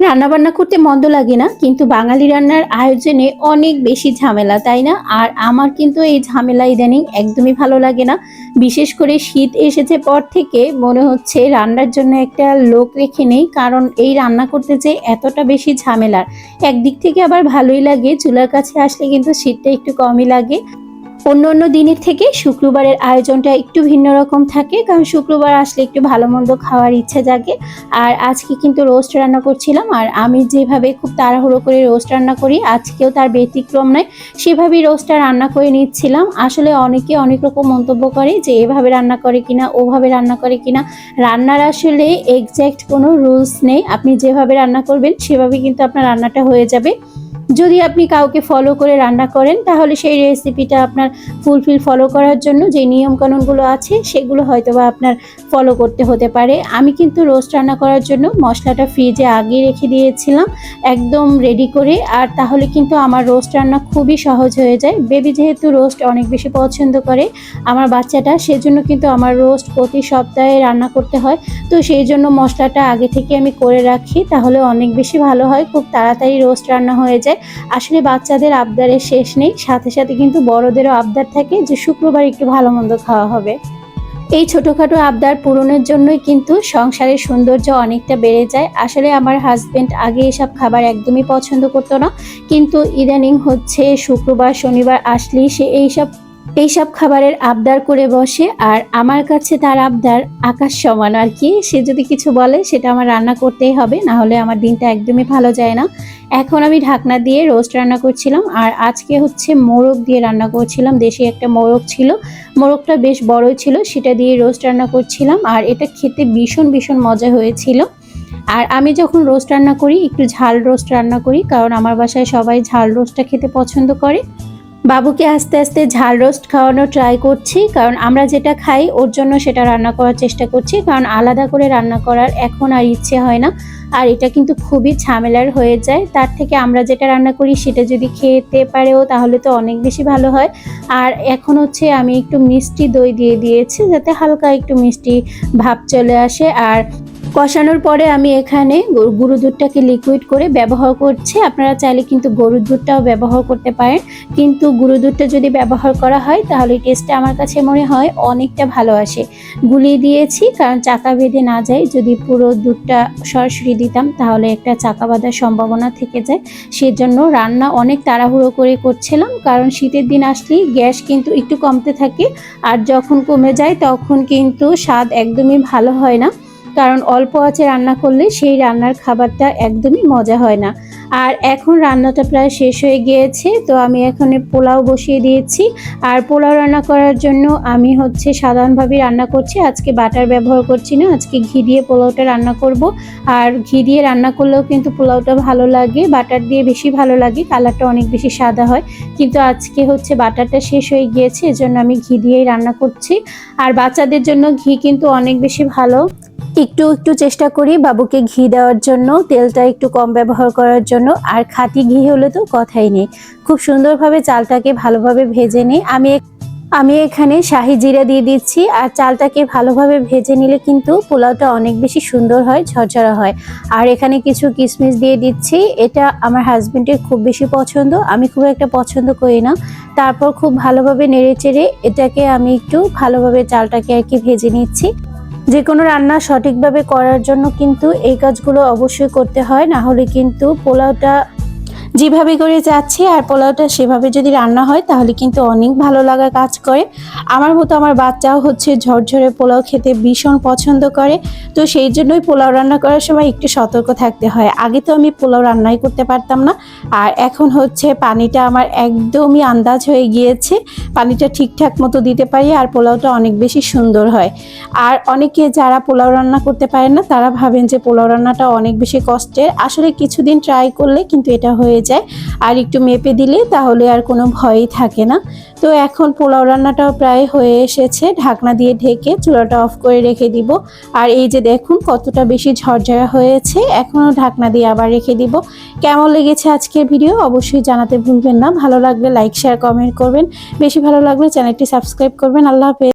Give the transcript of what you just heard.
রান্না বান্না করতে মন্দ লাগে না, কিন্তু বাঙালি রান্নার আয়োজনে অনেক বেশি ঝামেলা, তাই না? আর আমার কিন্তু এই ঝামেলা ইদানিং একদমই ভালো লাগে না। বিশেষ করে শীত এসেছে পর থেকে মনে হচ্ছে রান্নার জন্য একটা লোক রেখে নেই, কারণ এই রান্না করতে যে এতটা বেশি ঝামেলার। একদিক থেকে আবার ভালোই লাগে, চুলার কাছে আসলে কিন্তু শীতটা একটু কমই লাগে। অন্য অন্য দিনের থেকে শুক্রবারের আয়োজনটা একটু ভিন্ন রকম থাকে, কারণ শুক্রবার আসলে একটু ভালো মন্দ খাওয়ার ইচ্ছা জাগে। আর আজকে কিন্তু রোস্ট রান্না করছিলাম, আর আমি যেভাবে খুব তাড়াহুড়ো করে রোস্ট রান্না করি, আজকেও তার ব্যতিক্রম নয়, সেভাবেই রোস্টটা রান্না করে নিচ্ছিলাম। আসলে অনেকে অনেক রকম মন্তব্য করে যে, এভাবে রান্না করে কিনা, ওভাবে রান্না করে কিনা? রান্নার আসলে এক্স্যাক্ট কোনো রুলস নেই, আপনি যেভাবে রান্না করবেন, সেভাবে কিন্তু আপনার রান্নাটা হয়ে যাবে। যদি আপনি কাউকে ফলো করে রান্না করেন, তাহলে সেই রেসিপিটা আপনার ফুলফিল ফলো করার জন্য যে নিয়মকানুনগুলো আছে, সেগুলো হয়তো বা আপনার ফলো করতে হতে পারে। আমি কিন্তু রোস্ট রান্না করার জন্য মশলাটা ফ্রিজে আগে রেখে দিয়েছিলাম, একদম রেডি করে। আর তাহলে কিন্তু আমার রোস্ট রান্না খুবই সহজ হয়ে যায়। বেবি যেহেতু রোস্ট অনেক বেশি পছন্দ করে, আমার বাচ্চাটা, সেজন্য কিন্তু আমার রোস্ট প্রতি সপ্তাহে রান্না করতে হয়। তো সেই জন্য মশলাটা আগে থেকে আমি করে রাখি, তাহলে অনেক বেশি ভালো হয়। খুব তাড়াতাড়ি রোস্ট রান্না হয়ে যায়। আসলে বাচ্চাদের আবদারের শেষ নেই, সাথে সাথে কিন্তু বড়দেরও আবদার থাকে যে শুক্রবার একটু ভালো মন্দ খাওয়া হবে। এই ছোটোখাটো আবদার পূরণের জন্যই কিন্তু সংসারের সৌন্দর্য অনেকটা বেড়ে যায়। আসলে আমার হাজব্যান্ড আগে এসব খাবার একদমই পছন্দ করতো না, কিন্তু ইদানিং হচ্ছে শুক্রবার, শনিবার আসলেই সে এইসব এইসব খাবারের আবদার করে বসে আর আমার কাছে তার আবদার আকাশ সমান আর কি। সে যদি কিছু বলে, সেটা আমার রান্না করতেই হবে, না হলে আমার দিনটা একদমই ভালো যায় না। এখন আমি ঢাকনা দিয়ে রোস্ট রান্না করছিলাম আর আজকে হচ্ছে মোরগ দিয়ে রান্না করছিলাম। দেশি একটা মোরগ ছিল। মোরগটা বেশ বড় ছিল, সেটা দিয়ে রোস্ট রান্না করছিলাম আর এটা খেতে ভীষণ ভীষণ মজা হয়েছিল। আর আমি যখন রোস্ট রান্না করি, একটু ঝাল রোস্ট রান্না করি, কারণ আমার বাসায় সবাই ঝাল রোস্টটা খেতে পছন্দ করে। বাবুকে আস্তে আস্তে ঝাল রোস্ট খাওয়ানোর ট্রাই করছি, কারণ আমরা যেটা খাই ওর জন্য সেটা রান্না করার চেষ্টা করছি, কারণ আলাদা করে রান্না করার এখন আর ইচ্ছে হয় না। আর এটা কিন্তু খুবই ঝামেলার হয়ে যায়। তার থেকে আমরা যেটা রান্না করি সেটা যদি খেতে পারেও তাহলে তো অনেক বেশি ভালো হয়। আর এখন হচ্ছে আমি একটু মিষ্টি দই দিয়ে দিয়েছি, যাতে হালকা একটু মিষ্টি ভাব চলে আসে। আর কষানোর পরে আমি এখানে গরু- গরুর দুধটাকে লিকুইড করে ব্যবহার করছি। আপনারা চাইলে কিন্তু গরুর দুধটাও ব্যবহার করতে পারেন। কিন্তু গরুর দুধটা যদি ব্যবহার করা হয়, তাহলে টেস্টটা আমার কাছে মনে হয় অনেকটা ভালো আসে। গুলিয়ে দিয়েছি, কারণ চাকা বেঁধে না যায়। যদি পুরো দুধটা সরাসরি দিতাম, তাহলে একটা চাকা বাঁধার সম্ভাবনা থেকে যায়। সেজন্য রান্না অনেক তাড়াহুড়ো করে করছিলাম, কারণ শীতের দিন আসলেই গ্যাস কিন্তু একটু কমতে থাকে। আর যখন কমে যায়, তখন কিন্তু স্বাদ একদমই ভালো হয় না। কারণ অল্প আছে রান্না করলে সেই রান্নার খাবারটা একদমই মজা হয় না। আর এখন রান্নাটা প্রায় শেষ হয়ে গিয়েছে, তো আমি এখানে পোলাও বসিয়ে দিয়েছি। আর পোলাও রান্না করার জন্য আমি হচ্ছে সাধারণভাবে রান্না করছি। আজকে বাটার ব্যবহার করছি না, আজকে ঘি দিয়ে পোলাওটা রান্না করব। আর ঘি দিয়ে রান্না করলেও কিন্তু পোলাওটা ভালো লাগে, বাটার দিয়ে বেশি ভালো লাগে, কালারটা অনেক বেশি সাদা হয়। কিন্তু আজকে হচ্ছে বাটারটা শেষ হয়ে গিয়েছে, এজন্য আমি ঘি দিয়েই রান্না করছি। আর বাচ্চাদের জন্য ঘি কিন্তু অনেক বেশি ভালো। একটু একটু চেষ্টা করি বাবুকে ঘি দেওয়ার জন্য, তেলটা একটু কম ব্যবহার করার জন্য, আর খাঁটি ঘি হলে তো কথাই নেই। খুব সুন্দরভাবে চালটাকে ভালোভাবে ভেজে নিই। আমি আমি এখানে শাহি জিরা দিয়ে দিচ্ছি, আর চালটাকে ভালোভাবে ভেজে নিলে কিন্তু পোলাওটা অনেক বেশি সুন্দর হয়, ঝরঝরা হয়। আর এখানে কিছু কিশমিশ দিয়ে দিচ্ছি, এটা আমার হাজবেন্ডের খুব বেশি পছন্দ, আমি খুব একটা পছন্দ করি না। তারপর খুব ভালোভাবে নেড়ে চেড়ে এটাকে আমি একটু ভালোভাবে চালটাকে আর কি ভেজে নিচ্ছি। যে কোনো রান্না সঠিকভাবে করার জন্য কিন্তু এই কাজগুলো অবশ্যই করতে হয়, না হলে কিন্তু পোলাওটা যেভাবে করে যাচ্ছে আর পোলাওটা সেভাবে যদি রান্না হয়, তাহলে কিন্তু অনেক ভালো লাগা কাজ করে। আমার মতো আমার বাচ্চাও হচ্ছে ঝরঝরে পোলাও খেতে ভীষণ পছন্দ করে। তো সেই জন্যই পোলাও রান্না করার সময় একটু সতর্ক থাকতে হয়। আগে তো আমি পোলাও রান্নাই করতে পারতাম না। আর এখন হচ্ছে পানিটা আমার একদমই আন্দাজ হয়ে গিয়েছে। পানিটা ঠিকঠাক মতো দিতে পারি আর পোলাওটা অনেক বেশি সুন্দর হয়। আর অনেকে যারা পোলাও রান্না করতে পারেন না, তারা ভাবেন যে পোলাও রান্নাটা অনেক বেশি কষ্টের। আসলে কিছুদিন ট্রাই করলে কিন্তু এটা হয়ে যায়। আর একটু মেপে দিলে তাহলে আর কোনো ভয়ই থাকে না। তো এখন পোলাও রান্নাটাও প্রায় হয়ে এসেছে। ঢাকনা দিয়ে ঢেকে চুলাটা অফ করে রেখে দিব। আর এই যে দেখুন কতটা বেশি ঝরঝরা হয়েছে। এখনও ঢাকনা দিয়ে আবার রেখে দিব। কেমন লেগেছে আজকের ভিডিও অবশ্যই জানাতে ভুলবেন না। ভালো লাগলে লাইক শেয়ার কমেন্ট করবেন। বেশি ভালো লাগলে চ্যানেলটি সাবস্ক্রাইব করবেন। আল্লাহ হাফেজ।